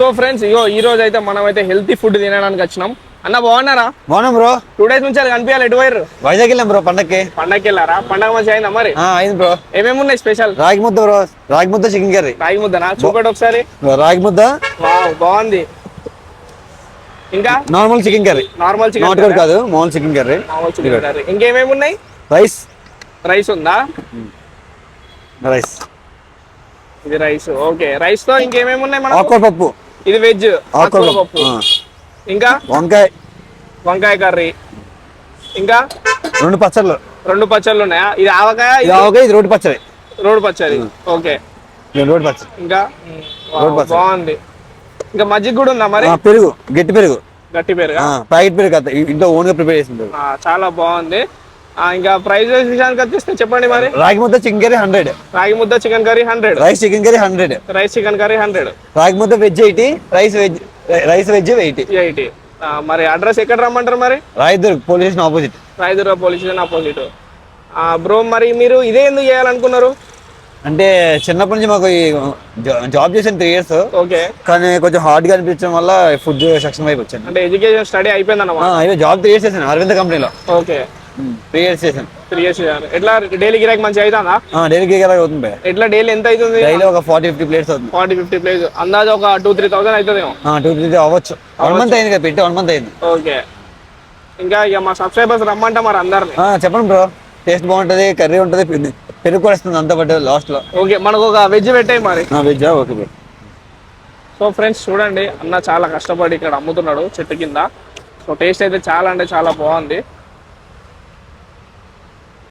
So friends ఇగో ఈ రోజు అయితే మనం అయితే హెల్తీ ఫుడ్ తినడానికి వచ్చినాం. అన్న బాగున్నారా? బాగున్నాం బ్రో. టూ డేస్ నుంచి అది కనిపించాలి. ఎటు పోయారు వైజాగ్ వెళ్ళాం బ్రో పండక్కి. పండగకి వెళ్ళారా? పండగ మంచి అయిందా మరి? అయింది బ్రో. ఏమేమి ఉన్నాయి స్పెషల్ రాగి ముద్ద బ్రో. రాగి ముద్ద చికెన్ కర్రీ. రాగి ముద్దనా చూపటి ఒకసారి. రాగి ముద్ద. బాగుంది. ఇంకా? Normal chicken curry. Normal chicken not కాదు మామూలు చికెన్ కర్రీ. Chicken curry. ఇంకేమేమి ఉన్నాయి? రైస్. రైస్ ఉందా? రైస్. ఇది రైస్. ఓకే. రైస్తో ఇంకేమేమి ఉన్నాయి మనం ఆకుకూర పప్పు. ఇది వెజ్ పప్పు. ఇంకా? వంకాయ. వంకాయ కర్రీ. ఇంకా? రెండు పచ్చళ్ళు. రెండు పచ్చళ్ళు ఉన్నాయా? ఇది ఆవకాయ ఇది ఆవకాయ ఇది రోడ్డు పచ్చడి. రోడ్ పచ్చడి. ఓకే. రోడ్డు పచ్చడి. ఇంకా. బాగుంది. ఇంకా మజ్జిగ కూడా ఉందా మరి? పెరుగు. గట్టి పెరుగు. గట్టి పేరుగా? ప్యాకెట్ పెరుగు ఇంట్లో ఓన్గా ప్రిపేర్ చేసింది. చాలా బాగుంది. ఇంకా ప్రైస్ విషయానికి వచ్చేస్తే చెప్పండి మరి. రాగి ముద్ద చికెన్ కర్రీ హండ్రెడ్. రాగి ముద్ద chicken curry hundred. Rice chicken curry hundred. Rice chicken curry hundred. రాగి ముద్ద veg eighty rice veg rice veg eighty. Eighty. మరి అడ్రస్ ఎక్కడ రమ్మంటారు మరి? Rayadurg police station opposite. Rayadurga police station opposite. Bro మరి మీరు ఇదే ఎందుకు చేయాలనుకున్నారు? అంటే చిన్నప్పటి నుంచి మాకు జాబ్ చేసాను త్రీ ఇయర్స్ ఓకే. కానీ కొంచెం హార్డ్గా అనిపించడం వల్ల ఫుడ్ సెక్షన్ వైపు వచ్చాను అంటే ఎడ్యుకేషన్ స్టడీ అయిపోయింది అన్నమాట జాబ్ త్రీ ఇయర్స్ చేశాను అరవింద్ కంపెనీలో. ఓకే. త్రీ ఇయర్స్ చేశాను. త్రీ ఇయర్స్ ఎట్లా? డైలీ గిరాక్ మంచిగా అవుతుందా? డైలీ కేక్ అవుతుంది. ఎట్లా? డైలీ ఎంత అవుతుంది? డైలీ ఒక ఫార్టీ ఫిఫ్టీ ప్లేట్స్ అవుతుంది. ఫార్టీ ఫిఫ్టీ ప్లేస్ అందాజ ఒక టూ త్రీ థౌసండ్ అవుతుందేమో? టూ త్రీ అవ్వచ్చు. వన్ మంత్ అయింది కదా పెట్టి వన్ మంత్ అయింది. ఓకే. ఇంకా ఇక మా సబ్స్క్రైబర్స్ రమ్మంట మరి అందరిని. ఆ, చెప్పండి బ్రో. టేస్ట్ బాగుంటది కర్రీ ఉంటది పెరుగు- కూడా వస్తుంది అంతా పట్టు లాస్ట్లో. ఓకే మనకు ఒక వెజ్ పెట్టాయి మరి. Veg okay bro. So friends చూడండి. అన్న చాలా కష్టపడి ఇక్కడ అమ్ముతున్నాడు చెట్టు కింద. సో టేస్ట్ అయితే చాలా అంటే చాలా బాగుంది.